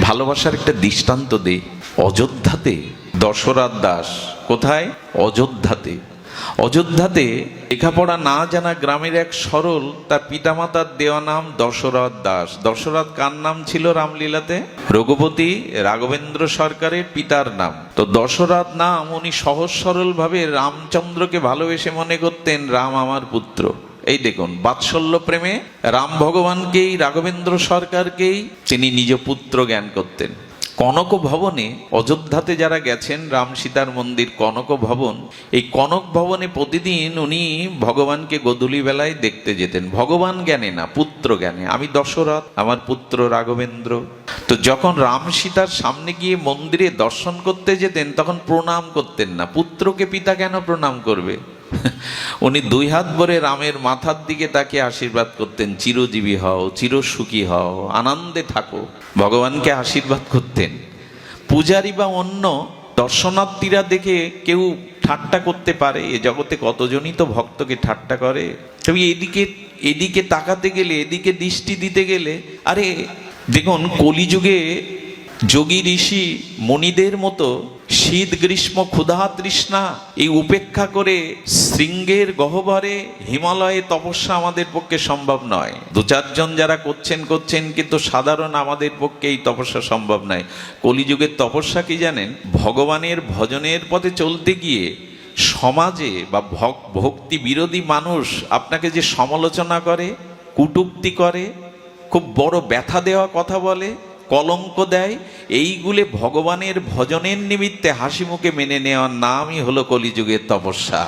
ভালোবাসার একটা দৃষ্টান্ত দে। অযোধ্যাতে দশরথ দাস। কোথায়? অযোধ্যাতে। অযোধ্যাতে লেখাপড়া না জানা গ্রামের এক সরল, তার পিতামাতার দেওয়া নাম দশরথ দাস। দশরথ কার নাম ছিল রামলীলাতে? রঘুপতি রাঘবেন্দ্র সরকারের পিতার নাম। তো দশরথ নাম উনি সহজ সরল ভাবে রামচন্দ্রকে ভালোবেসে মনে করতেন, রাম আমার পুত্র। এই দেখুন, বাৎসল্য প্রেমে রাম ভগবানকেই, রাঘবেন্দ্র সরকারকেই তিনি নিজ পুত্র জ্ঞান করতেন। কনক ভবনে, অযোধ্যাতে যারা গেছেন, রাম সীতার মন্দির কনক ভবন, এই কনক ভবনে প্রতিদিন উনি ভগবানকে গধূলি বেলায় দেখতে যেতেন। ভগবান জ্ঞানে না, পুত্র জ্ঞানে। আমি দশরথ, আমার পুত্র রাঘবেন্দ্র। তো যখন রাম সীতার সামনে গিয়ে মন্দিরে দর্শন করতে যেতেন, তখন প্রণাম করতেন না। পুত্রকে পিতা কেন প্রণাম করবে? উনি দুই হাত ভরে রামের মাথার দিকে তাকে আশীর্বাদ করতেন, চিরজীবী হও, চিরসুখী হও, আনন্দে থাকো। ভগবানকে আশীর্বাদ করতেন। পূজারি বা অন্য দর্শনার্থীরা দেখে কেউ ঠাট্টা করতে পারে, এ জগতে কতজনই তো ভক্তকে ঠাট্টা করে। তবে এদিকে এদিকে তাকাতে গেলে, এদিকে দৃষ্টি দিতে গেলে, আরে দেখুন, কলিযুগে যোগী ঋষি মণিদের মতো শীত গ্রীষ্ম ক্ষুধা তৃষ্ণা, এই উপেক্ষা করে শৃঙ্গের গহ্বরে হিমালয়ে তপস্যা আমাদের পক্ষে সম্ভব নয়। দু চারজন যারা করছেন করছেন, কিন্তু সাধারণ আমাদের পক্ষে এই তপস্যা সম্ভব নয়। কলিযুগের তপস্যা কি জানেন? ভগবানের ভজনের পথে চলতে গিয়ে সমাজে বা ভক- ভক্তি বিরোধী মানুষ আপনাকে যে সমালোচনা করে, কুটুক্তি করে, খুব বড় ব্যথা দেওয়া কথা বলে কলঙ্ক দেয় এইগুলে ভগবানের ভজনের নিমিত্তে হাসিমুখে মেনে নেওয়ার নামই হলো কলিযুগের তপস্যা।